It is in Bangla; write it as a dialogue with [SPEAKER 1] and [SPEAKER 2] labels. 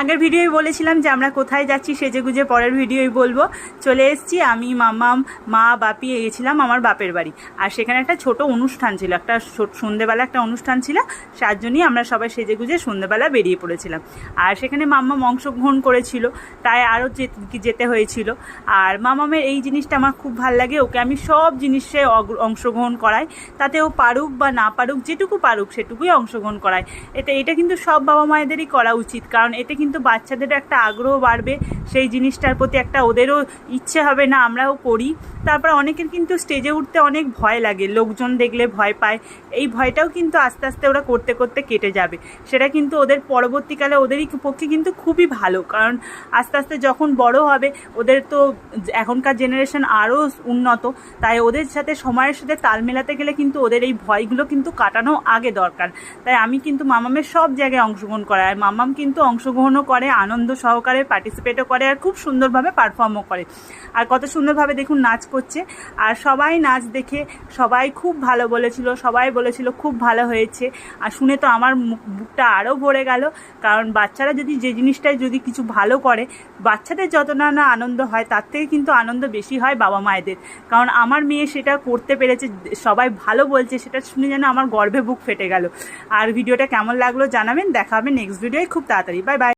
[SPEAKER 1] আগের ভিডিওই বলেছিলাম যে আমরা কোথায় যাচ্ছি সেজে গুজে পরের ভিডিওই বলব। চলে এসেছি, আমি মামাম মা, বাপি গেছিলাম আমার বাপের বাড়ি। আর সেখানে একটা ছোট অনুষ্ঠান ছিল, একটা সন্ধেবেলা একটা অনুষ্ঠান ছিল, তার জন্যই আমরা সবাই সেজে গুজে সন্ধেবেলা বেরিয়ে পড়েছিলাম। আর সেখানে মাম্মাম অংশগ্রহণ করেছিল, তাই আরও যেতে হয়েছিল। আর মামামের এই জিনিসটা আমার খুব ভালো লাগে, ওকে আমি সব জিনিসে অংশগ্রহণ করাই। তাতে ও পারুক বা না পারুক, যেটুকু পারুক সেটুকুই অংশগ্রহণ করায়। এতে, এটা কিন্তু সব বাবা মায়েদেরই করা উচিত, কারণ এতে কিন্তু বাচ্চাদের একটা আগ্রহ বাড়বে, সেই জিনিসটার প্রতি একটা ওদেরও ইচ্ছে হবে, না আমরাও করি। তারপর অনেকের কিন্তু স্টেজে উঠতে অনেক ভয় লাগে। লোকজন দেখলে ভয় পায়। এই ভয়টাও কিন্তু আস্তে আস্তে ওরা করতে করতে কেটে যাবে। সেটা কিন্তু ওদের পরবর্তীকালে ওদেরই পক্ষে কিন্তু খুবই ভালো। কারণ আস্তে আস্তে যখন বড় হবে, ওদের তো এখনকার জেনারেশন আরও উন্নত। তাই ওদের সাথে সময়ের সাথে তাল মেলাতে গেলে কিন্তু ওদের এই ভয়গুলো কিন্তু কাটানো আগে দরকার। তাই আমি কিন্তু মামামের সব জায়গায় অংশগ্রহণ করাই। আর মামাম কিন্তু অংশগ্রহণও করে, আনন্দ সহকারে পার্টিসিপেটও করে, আর খুব সুন্দরভাবে পারফর্মও করে। আর কত সুন্দরভাবে দেখুন নাচ করছে। আর সবাই নাচ দেখে সবাই খুব ভালো বলেছিল, সবাই বলেছিল খুব ভালো হয়েছে। আর শুনে তো আমার বুকটা আরও ভরে গেল। কারণ বাচ্চারা যদি যে জিনিসটায় যদি কিছু ভালো করে, বাচ্চাদের যত না না আনন্দ হয়, তার থেকে কিন্তু আনন্দ বেশি হয় বাবা মায়েদের। কারণ আমার মেয়ে সেটা করতে পেরেছে, সবাই ভালো বলছে, সেটা শুনে যেন আমার গর্বে বুক ফেটে গেল। আর ভিডিওটা কেমন লাগল জানাবেন দেখা হবে নেক্সট ভিডিওয় খুব তাড়াতাড়ি। Bye bye